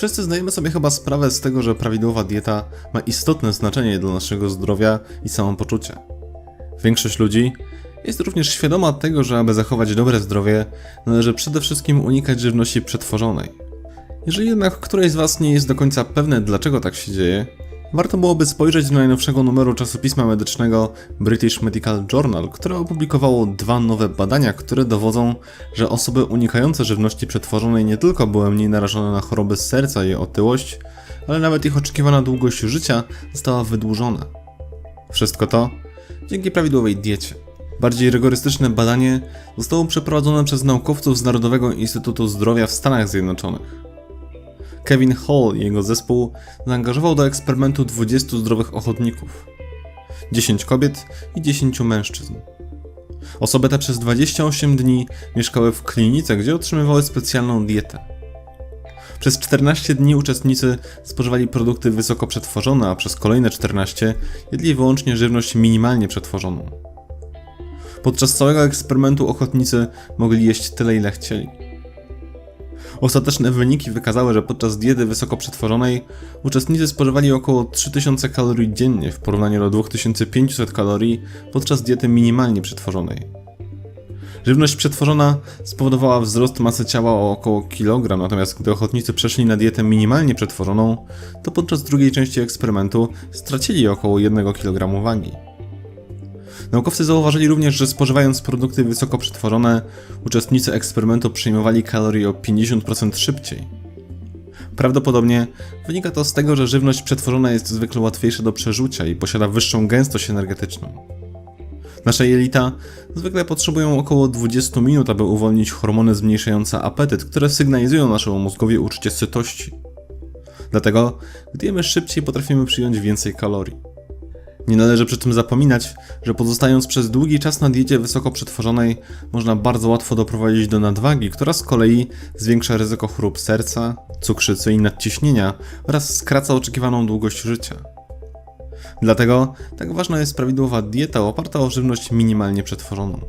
Wszyscy zdajemy sobie chyba sprawę z tego, że prawidłowa dieta ma istotne znaczenie dla naszego zdrowia i samopoczucia. Większość ludzi jest również świadoma tego, że aby zachować dobre zdrowie, należy przede wszystkim unikać żywności przetworzonej. Jeżeli jednak któreś z Was nie jest do końca pewne, dlaczego tak się dzieje, warto byłoby spojrzeć do najnowszego numeru czasopisma medycznego British Medical Journal, które opublikowało dwa nowe badania, które dowodzą, że osoby unikające żywności przetworzonej nie tylko były mniej narażone na choroby serca i otyłość, ale nawet ich oczekiwana długość życia została wydłużona. Wszystko to dzięki prawidłowej diecie. Bardziej rygorystyczne badanie zostało przeprowadzone przez naukowców z Narodowego Instytutu Zdrowia w Stanach Zjednoczonych. Kevin Hall i jego zespół zaangażował do eksperymentu 20 zdrowych ochotników. 10 kobiet i 10 mężczyzn. Osoby te przez 28 dni mieszkały w klinice, gdzie otrzymywały specjalną dietę. Przez 14 dni uczestnicy spożywali produkty wysoko przetworzone, a przez kolejne 14 jedli wyłącznie żywność minimalnie przetworzoną. Podczas całego eksperymentu ochotnicy mogli jeść tyle, ile chcieli. Ostateczne wyniki wykazały, że podczas diety wysoko przetworzonej uczestnicy spożywali około 3000 kalorii dziennie w porównaniu do 2500 kalorii podczas diety minimalnie przetworzonej. Żywność przetworzona spowodowała wzrost masy ciała o około kilogram, natomiast gdy ochotnicy przeszli na dietę minimalnie przetworzoną, to podczas drugiej części eksperymentu stracili około 1 kg wagi. Naukowcy zauważyli również, że spożywając produkty wysoko przetworzone, uczestnicy eksperymentu przyjmowali kalorie o 50% szybciej. Prawdopodobnie wynika to z tego, że żywność przetworzona jest zwykle łatwiejsza do przeżucia i posiada wyższą gęstość energetyczną. Nasze jelita zwykle potrzebują około 20 minut, aby uwolnić hormony zmniejszające apetyt, które sygnalizują naszemu mózgowi uczucie sytości. Dlatego, gdy jemy szybciej, potrafimy przyjąć więcej kalorii. Nie należy przy tym zapominać, że pozostając przez długi czas na diecie wysoko przetworzonej, można bardzo łatwo doprowadzić do nadwagi, która z kolei zwiększa ryzyko chorób serca, cukrzycy i nadciśnienia oraz skraca oczekiwaną długość życia. Dlatego tak ważna jest prawidłowa dieta oparta o żywność minimalnie przetworzoną.